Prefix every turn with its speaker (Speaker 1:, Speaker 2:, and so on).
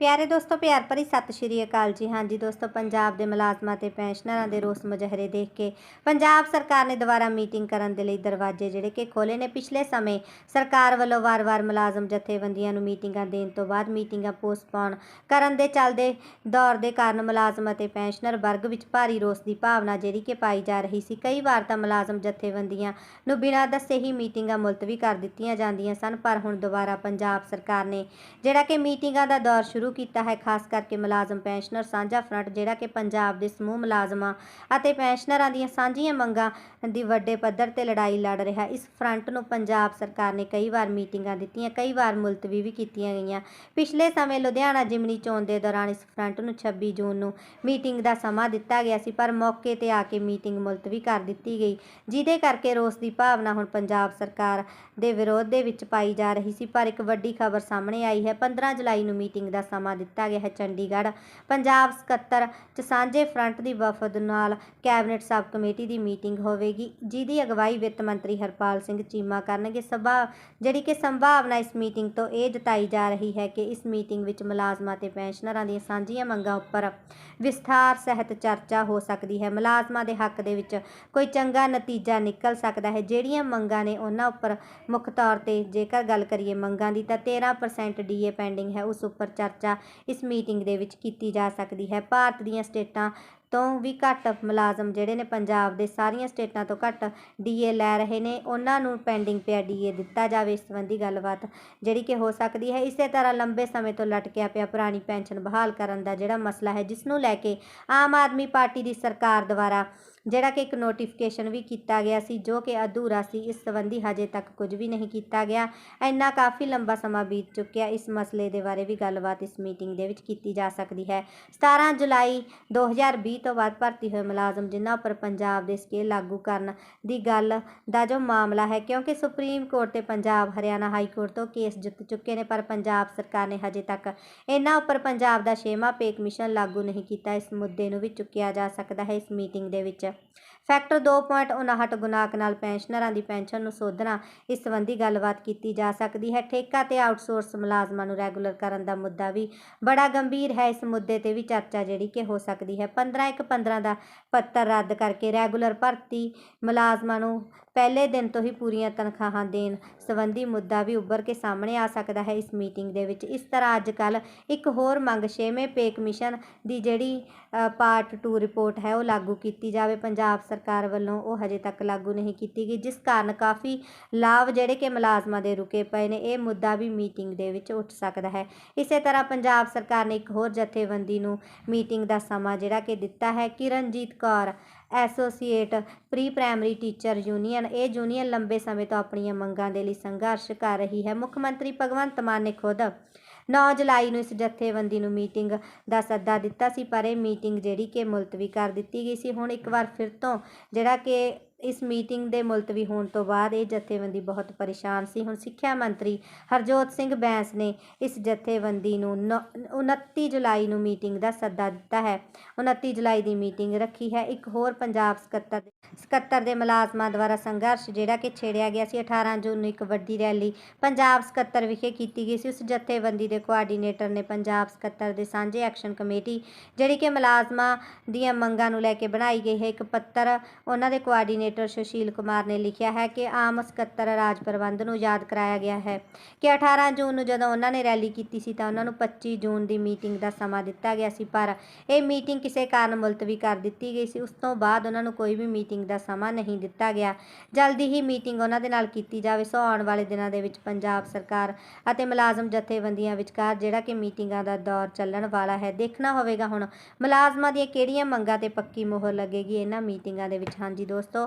Speaker 1: ਪਿਆਰੇ ਦੋਸਤੋ, ਪਿਆਰ ਭਰੀ ਸਤਿ ਸ਼੍ਰੀ ਅਕਾਲ ਜੀ। ਹਾਂਜੀ ਦੋਸਤੋ, ਪੰਜਾਬ ਦੇ ਮੁਲਾਜ਼ਮਾਂ ਤੇ ਪੈਨਸ਼ਨਰਾਂ ਦੇ ਰੋਸ ਮੁਜ਼ਾਹਰੇ ਦੇਖ ਕੇ ਪੰਜਾਬ ਸਰਕਾਰ ਨੇ ਦੁਬਾਰਾ ਮੀਟਿੰਗ ਕਰਨ ਦੇ ਲਈ ਦਰਵਾਜ਼ੇ ਜਿਹੜੇ ਕਿ ਖੋਲੇ ਨੇ। ਪਿਛਲੇ ਸਮੇਂ ਸਰਕਾਰ ਵੱਲੋਂ ਵਾਰ-ਵਾਰ ਮੁਲਾਜ਼ਮ ਜਥੇਬੰਦੀਆਂ ਨੂੰ ਮੀਟਿੰਗਾਂ ਦੇਣ ਤੋਂ ਬਾਅਦ ਮੀਟਿੰਗਾਂ ਪੋਸਟਪੋਨ ਕਰਨ ਦੇ ਚੱਲਦੇ ਦੌਰ ਦੇ ਕਾਰਨ ਮੁਲਾਜ਼ਮ ਅਤੇ ਪੈਨਸ਼ਨਰ ਵਰਗ ਵਿੱਚ ਭਾਰੀ ਰੋਸ ਦੀ ਭਾਵਨਾ ਜਿਹੜੀ ਕਿ ਪਾਈ ਜਾ ਰਹੀ ਸੀ। ਕਈ ਵਾਰ ਤਾਂ ਮੁਲਾਜ਼ਮ ਜਥੇਬੰਦੀਆਂ ਨੂੰ ਬਿਨਾਂ ਦੱਸੇ ਹੀ ਮੀਟਿੰਗਾਂ ਮੁਲਤਵੀ ਕਰ ਦਿੱਤੀਆਂ ਜਾਂਦੀਆਂ ਸਨ, ਪਰ ਹੁਣ ਦੁਬਾਰਾ ਪੰਜਾਬ ਸਰਕਾਰ ਨੇ ਜਿਹੜਾ ਕਿ ਮੀਟਿੰਗਾਂ ਦਾ ਦੌਰ ਸ਼ੁਰੂ ਸ਼ੁਰੂ ਕੀਤਾ ਹੈ, ਖਾਸ ਕਰਕੇ ਮੁਲਾਜ਼ਮ ਪੈਨਸ਼ਨਰ ਸਾਂਝਾ ਫਰੰਟ, ਜਿਹੜਾ ਕਿ ਪੰਜਾਬ ਦੇ ਸਮੂਹ ਮੁਲਾਜ਼ਮਾਂ ਅਤੇ ਪੈਨਸ਼ਨਰਾਂ ਦੀਆਂ ਸਾਂਝੀਆਂ ਮੰਗਾਂ ਦੀ ਵੱਡੇ ਪੱਧਰ ਤੇ ਲੜਾਈ ਲੜ ਰਿਹਾ ਇਸ ਫਰੰਟ ਨੂੰ ਪੰਜਾਬ ਸਰਕਾਰ ਨੇ ਕਈ ਵਾਰ ਮੀਟਿੰਗਾਂ ਦਿੱਤੀਆਂ, ਕਈ ਵਾਰ ਮੁਲਤਵੀ ਵੀ ਕੀਤੀਆਂ ਗਈਆਂ। ਪਿਛਲੇ ਸਮੇਂ ਲੁਧਿਆਣਾ ਜਿਮਨੀ ਚੋਣ ਦੇ ਦੌਰਾਨ ਇਸ ਫਰੰਟ ਨੂੰ 26 ਜੂਨ ਨੂੰ ਮੀਟਿੰਗ ਦਾ ਸਮਾਂ ਦਿੱਤਾ ਗਿਆ ਸੀ, ਪਰ ਮੌਕੇ ਤੇ ਆ ਕੇ ਮੀਟਿੰਗ ਮੁਲਤਵੀ ਕਰ ਦਿੱਤੀ ਗਈ, ਜਿਹਦੇ ਕਰਕੇ ਰੋਸ ਦੀ ਭਾਵਨਾ ਹੁਣ ਪੰਜਾਬ ਸਰਕਾਰ ਦੇ ਵਿਰੋਧ ਦੇ ਵਿੱਚ ਪਾਈ ਜਾ ਰਹੀ ਸੀ। ਪਰ ਇੱਕ ਵੱਡੀ ਖਬਰ ਸਾਹਮਣੇ ਆਈ ਹੈ 15 ਜੁਲਾਈ ਨੂੰ ਮੀਟਿੰਗ ਦਾ ਸਮਾਂ ਦਿੱਤਾ ਗਿਆ ਹੈ ਚੰਡੀਗੜ੍ਹ। ਪੰਜਾਬ ਸਕੱਤਰ ਚ ਸਾਂਝੇ ਫਰੰਟ ਦੀ ਵਫਦ ਨਾਲ ਕੈਬਨਿਟ ਸਬ ਕਮੇਟੀ ਦੀ ਮੀਟਿੰਗ ਹੋਵੇਗੀ, ਜਿਹਦੀ ਅਗਵਾਈ ਵਿੱਤ ਮੰਤਰੀ ਹਰਪਾਲ ਸਿੰਘ ਚੀਮਾ ਕਰਨਗੇ। ਸਭਾ, ਜਿਹੜੀ ਕਿ ਸੰਭਾਵਨਾ ਇਸ ਮੀਟਿੰਗ ਤੋਂ ਇਹ ਜਤਾਈ ਜਾ ਰਹੀ ਹੈ ਕਿ ਇਸ ਮੀਟਿੰਗ ਵਿੱਚ ਮੁਲਾਜ਼ਮਾਂ ਤੇ ਪੈਨਸ਼ਨਰਾਂ ਦੀਆਂ ਸਾਂਝੀਆਂ ਮੰਗਾਂ ਉੱਪਰ ਵਿਸਥਾਰ ਸਹਿਤ ਚਰਚਾ ਹੋ ਸਕਦੀ ਹੈ। ਮੁਲਾਜ਼ਮਾਂ ਦੇ ਹੱਕ ਦੇ ਵਿੱਚ ਕੋਈ ਚੰਗਾ ਨਤੀਜਾ ਨਿਕਲ ਸਕਦਾ ਹੈ। ਜਿਹੜੀਆਂ ਮੰਗਾਂ ਨੇ ਉਹਨਾਂ ਉੱਪਰ ਮੁੱਖ ਤੌਰ ਤੇ ਜੇਕਰ ਗੱਲ ਕਰੀਏ ਮੰਗਾਂ ਦੀ, ਤਾਂ 13% ਡੀਏ ਪੈਂਡਿੰਗ ਹੈ। ਉਸ ਉੱਪਰ ਚਰਚਾ ਇਸ ਮੀਟਿੰਗ ਦੇ ਵਿੱਚ ਕੀਤੀ ਜਾ ਸਕਦੀ ਹੈ। ਭਾਰਤ ਦੀਆਂ ਸਟੇਟਾਂ ਤੋਂ ਵੀ ਘੱਟ ਮੁਲਾਜ਼ਮ ਜਿਹੜੇ ਨੇ ਪੰਜਾਬ ਦੇ ਸਾਰੀਆਂ ਸਟੇਟਾਂ ਤੋਂ ਘੱਟ ਡੀਏ ਲੈ ਰਹੇ ਨੇ, ਉਹਨਾਂ ਨੂੰ ਪੈਂਡਿੰਗ ਪਿਆ ਡੀਏ ਦਿੱਤਾ ਜਾਵੇ ਇਸ ਸੰਬੰਧੀ ਗੱਲਬਾਤ, ਜਿਹੜੀ ਕਿ ਹੋ ਸਕਦੀ ਹੈ। ਇਸੇ ਤਰ੍ਹਾਂ ਲੰਬੇ ਸਮੇਂ ਤੋਂ ਲਟਕਿਆ ਪਿਆ ਪੁਰਾਣੀ ਪੈਨਸ਼ਨ ਬਹਾਲ ਕਰਨ ਦਾ ਜਿਹੜਾ ਮਸਲਾ ਹੈ, ਜਿਸ ਨੂੰ ਲੈ ਕੇ ਆਮ ਆਦਮੀ ਪਾਰਟੀ ਦੀ ਸਰਕਾਰ ਦੁਆਰਾ ਜਿਹੜਾ ਕਿ ਇੱਕ ਨੋਟੀਫਿਕੇਸ਼ਨ ਵੀ ਕੀਤਾ ਗਿਆ ਸੀ, ਜੋ ਕਿ ਅਧੂਰਾ ਸੀ, ਇਸ ਸੰਬੰਧੀ ਹਜੇ ਤੱਕ ਕੁਝ ਵੀ ਨਹੀਂ ਕੀਤਾ ਗਿਆ। ਇੰਨਾ ਕਾਫੀ ਲੰਬਾ ਸਮਾਂ ਬੀਤ ਚੁੱਕਿਆ, ਇਸ ਮਸਲੇ ਦੇ ਬਾਰੇ ਵੀ ਗੱਲਬਾਤ ਇਸ ਮੀਟਿੰਗ ਦੇ ਵਿੱਚ ਕੀਤੀ ਜਾ ਸਕਦੀ ਹੈ। 17 ਜੁਲਾਈ 2020 ਤੋਂ ਵੱਧ ਭਰਤੀ ਹੋਏ ਮੁਲਾਜ਼ਮ ਜਿਨ੍ਹਾਂ ਉੱਪਰ ਪੰਜਾਬ ਦੇ ਸਕੇਲ ਲਾਗੂ ਕਰਨ ਦੀ ਗੱਲ ਦਾ ਜੋ ਮਾਮਲਾ ਹੈ, ਕਿਉਂਕਿ ਸੁਪਰੀਮ ਕੋਰਟ ਤੇ ਪੰਜਾਬ, ਹਰਿਆਣਾ ਹਾਈ ਕੋਰਟ ਤੋਂ ਕੇਸ ਜਿੱਤ ਚੁੱਕੇ ਨੇ, ਪਰ ਪੰਜਾਬ ਸਰਕਾਰ ਨੇ ਹਜੇ ਤੱਕ ਇਹਨਾਂ ਉੱਪਰ ਪੰਜਾਬ ਦਾ ਛੇਵਾਂ ਪੇ ਕਮਿਸ਼ਨ ਲਾਗੂ ਨਹੀਂ ਕੀਤਾ। ਇਸ ਮੁੱਦੇ ਨੂੰ ਵੀ ਚੁੱਕਿਆ ਜਾ ਸਕਦਾ ਹੈ ਇਸ ਮੀਟਿੰਗ ਦੇ ਵਿੱਚ। ਫੈਕਟਰ 2.59 ਗੁਨਾਕ ਨਾਲ ਪੈਨਸ਼ਨਰਾਂ ਦੀ ਪੈਨਸ਼ਨ ਨੂੰ ਸੋਧਣਾ ਇਸ ਸੰਬੰਧੀ ਗੱਲਬਾਤ ਕੀਤੀ ਜਾ ਸਕਦੀ ਹੈ। ਠੇਕਾ ਤੇ ਆਊਟਸੋਰਸ ਮੁਲਾਜ਼ਮਾਂ ਨੂੰ ਰੈਗੂਲਰ ਕਰਨ ਦਾ ਮੁੱਦਾ ਵੀ ਬੜਾ ਗੰਭੀਰ ਹੈ। ਇਸ ਮੁੱਦੇ ਤੇ ਵੀ ਚਰਚਾ ਜਿਹੜੀ ਕਿ ਹੋ ਸਕਦੀ ਹੈ। 15 ਇੱਕ 15 ਦਾ ਪੱਤਰ ਰੱਦ ਕਰਕੇ ਰੈਗੂਲਰ ਭਰਤੀ ਮੁਲਾਜ਼ਮਾਂ ਨੂੰ ਪਹਿਲੇ ਦਿਨ ਤੋਂ ਹੀ ਪੂਰੀਆਂ ਤਨਖਾਹਾਂ ਦੇਣ ਸੰਬੰਧੀ ਮੁੱਦਾ ਵੀ ਉੱਭਰ ਕੇ ਸਾਹਮਣੇ ਆ ਸਕਦਾ ਹੈ ਇਸ ਮੀਟਿੰਗ ਦੇ ਵਿੱਚ। ਇਸ ਤਰ੍ਹਾਂ ਅੱਜ ਕੱਲ੍ਹ ਇੱਕ ਹੋਰ ਮੰਗ ਛੇਵੇਂ ਪੇ ਕਮਿਸ਼ਨ ਦੀ ਜਿਹੜੀ ਪਾਰਟ 2 ਰਿਪੋਰਟ ਹੈ, ਉਹ ਲਾਗੂ ਕੀਤੀ ਜਾਵੇ। ਪੰਜਾਬ ਸਰਕਾਰ ਵੱਲੋਂ ਉਹ ਹਜੇ ਤੱਕ ਲਾਗੂ ਨਹੀਂ ਕੀਤੀ ਗਈ, ਜਿਸ ਕਾਰਨ ਕਾਫੀ ਲਾਭ ਜਿਹੜੇ ਕਿ ਮੁਲਾਜ਼ਮਾਂ ਦੇ ਰੁਕੇ ਪਏ ਨੇ, ਇਹ ਮੁੱਦਾ ਵੀ ਮੀਟਿੰਗ ਦੇ ਵਿੱਚ ਉੱਠ ਸਕਦਾ ਹੈ। ਇਸੇ ਤਰ੍ਹਾਂ ਪੰਜਾਬ ਸਰਕਾਰ ਨੇ ਇੱਕ ਹੋਰ ਜਥੇਬੰਦੀ ਨੂੰ ਮੀਟਿੰਗ ਦਾ ਸਮਾਂ ਜਿਹੜਾ ਕਿ ਦਿੱਤਾ ਹੈ, Kiranjit Kaur. Associate pre primary teacher union. ਇਹ ਯੂਨੀਅਨ ਲੰਬੇ ਸਮੇਂ ਤੋਂ ਆਪਣੀਆਂ ਮੰਗਾਂ ਦੇ ਲਈ ਸੰਘਰਸ਼ ਕਰ ਰਹੀ ਹੈ। ਮੁੱਖ ਮੰਤਰੀ ਭਗਵੰਤ ਮਾਨ ਨੇ ਖੁਦ 9 ਜੁਲਾਈ ਨੂੰ ਇਸ ਜਥੇਬੰਦੀ ਨੂੰ ਮੀਟਿੰਗ ਦਾ ਸੱਦਾ ਦਿੱਤਾ ਸੀ, ਪਰ ਇਹ ਮੀਟਿੰਗ ਜਿਹੜੀ ਕਿ ਮੁਲਤਵੀ ਕਰ ਦਿੱਤੀ ਗਈ ਸੀ। ਹੁਣ ਇੱਕ ਵਾਰ ਫਿਰ ਤੋਂ ਜਿਹੜਾ ਕਿ ਇਸ ਮੀਟਿੰਗ ਦੇ ਮੁਲਤਵੀ ਹੋਣ ਤੋਂ ਬਾਅਦ ਇਹ ਜਥੇਬੰਦੀ ਬਹੁਤ ਪਰੇਸ਼ਾਨ ਸੀ। ਹੁਣ ਸਿੱਖਿਆ ਮੰਤਰੀ ਹਰਜੋਤ ਸਿੰਘ ਬੈਂਸ ਨੇ ਇਸ ਜਥੇਬੰਦੀ ਨੂੰ 29 ਜੁਲਾਈ ਨੂੰ ਮੀਟਿੰਗ ਦਾ ਸੱਦਾ ਦਿੱਤਾ ਹੈ। 29 ਜੁਲਾਈ ਦੀ ਮੀਟਿੰਗ ਰੱਖੀ ਹੈ। ਇੱਕ ਹੋਰ ਪੰਜਾਬ ਸਕੱਤਰ ਸਕੱਤਰ ਦੇ ਮੁਲਾਜ਼ਮਾਂ ਦੁਆਰਾ ਸੰਘਰਸ਼ ਜਿਹੜਾ ਕਿ ਛੇੜਿਆ ਗਿਆ ਸੀ। 18 ਜੂਨ ਨੂੰ ਇੱਕ ਵੱਡੀ ਰੈਲੀ ਪੰਜਾਬ ਸਕੱਤਰ ਵਿਖੇ ਕੀਤੀ ਗਈ ਸੀ। ਉਸ ਜਥੇਬੰਦੀ ਦੇ ਕੋਆਰਡੀਨੇਟਰ ਨੇ ਪੰਜਾਬ ਸਕੱਤਰ ਦੇ ਸਾਂਝੇ ਐਕਸ਼ਨ ਕਮੇਟੀ ਜਿਹੜੀ ਕਿ ਮੁਲਾਜ਼ਮਾਂ ਦੀਆਂ ਮੰਗਾਂ ਨੂੰ ਲੈ ਕੇ ਬਣਾਈ ਗਈ ਹੈ, ਇੱਕ ਪੱਤਰ ਉਹਨਾਂ ਦੇ ਕੋਆਰਡੀਨੇਟਰ ਸੁਸ਼ੀਲ ਕੁਮਾਰ ਨੇ ਲਿਖਿਆ ਹੈ ਕਿ ਆਮ ਸਕੱਤਰ ਰਾਜ ਪ੍ਰਬੰਧ ਨੂੰ ਯਾਦ ਕਰਾਇਆ ਗਿਆ ਹੈ ਕਿ 18 ਜੂਨ ਨੂੰ ਜਦੋਂ ਉਹਨਾਂ ਨੇ ਰੈਲੀ ਕੀਤੀ ਸੀ ਤਾਂ ਉਹਨਾਂ ਨੂੰ 25 ਜੂਨ ਦੀ ਮੀਟਿੰਗ ਦਾ ਸਮਾਂ ਦਿੱਤਾ ਗਿਆ ਸੀ, ਪਰ ਇਹ ਮੀਟਿੰਗ ਕਿਸੇ ਕਾਰਨ ਮੁਲਤਵੀ ਕਰ ਦਿੱਤੀ ਗਈ ਸੀ। ਉਸ ਤੋਂ ਬਾਅਦ ਉਹਨਾਂ ਨੂੰ ਕੋਈ ਵੀ ਮੀਟਿੰਗ ਦਾ ਸਮਾਂ ਨਹੀਂ ਦਿੱਤਾ ਗਿਆ। ਜਲਦੀ ਹੀ ਮੀਟਿੰਗ ਉਹਨਾਂ ਦੇ ਨਾਲ ਕੀਤੀ ਜਾਵੇ। ਸੋ ਆਉਣ ਵਾਲੇ ਦਿਨਾਂ ਦੇ ਵਿੱਚ ਪੰਜਾਬ ਸਰਕਾਰ ਅਤੇ ਮੁਲਾਜ਼ਮ ਜਥੇਬੰਦੀਆਂ ਵਿਚਕਾਰ ਜਿਹੜਾ ਕਿ ਮੀਟਿੰਗਾਂ ਦਾ ਦੌਰ ਚੱਲਣ ਵਾਲਾ ਹੈ, ਦੇਖਣਾ ਹੋਵੇਗਾ ਹੁਣ। ਮੁਲਾਜ਼ਮਾਂ ਦੀਆਂ ਕਿਹੜੀਆਂ ਮੰਗਾਂ ਤੇ ਪੱਕੀ ਮੋਹਰ ਲੱਗੇਗੀ? ਇਹਨਾਂ ਮੀਟਿੰਗਾਂ ਦੇ ਵਿੱਚ ਹਾਂਜੀ ਦੋਸਤੋ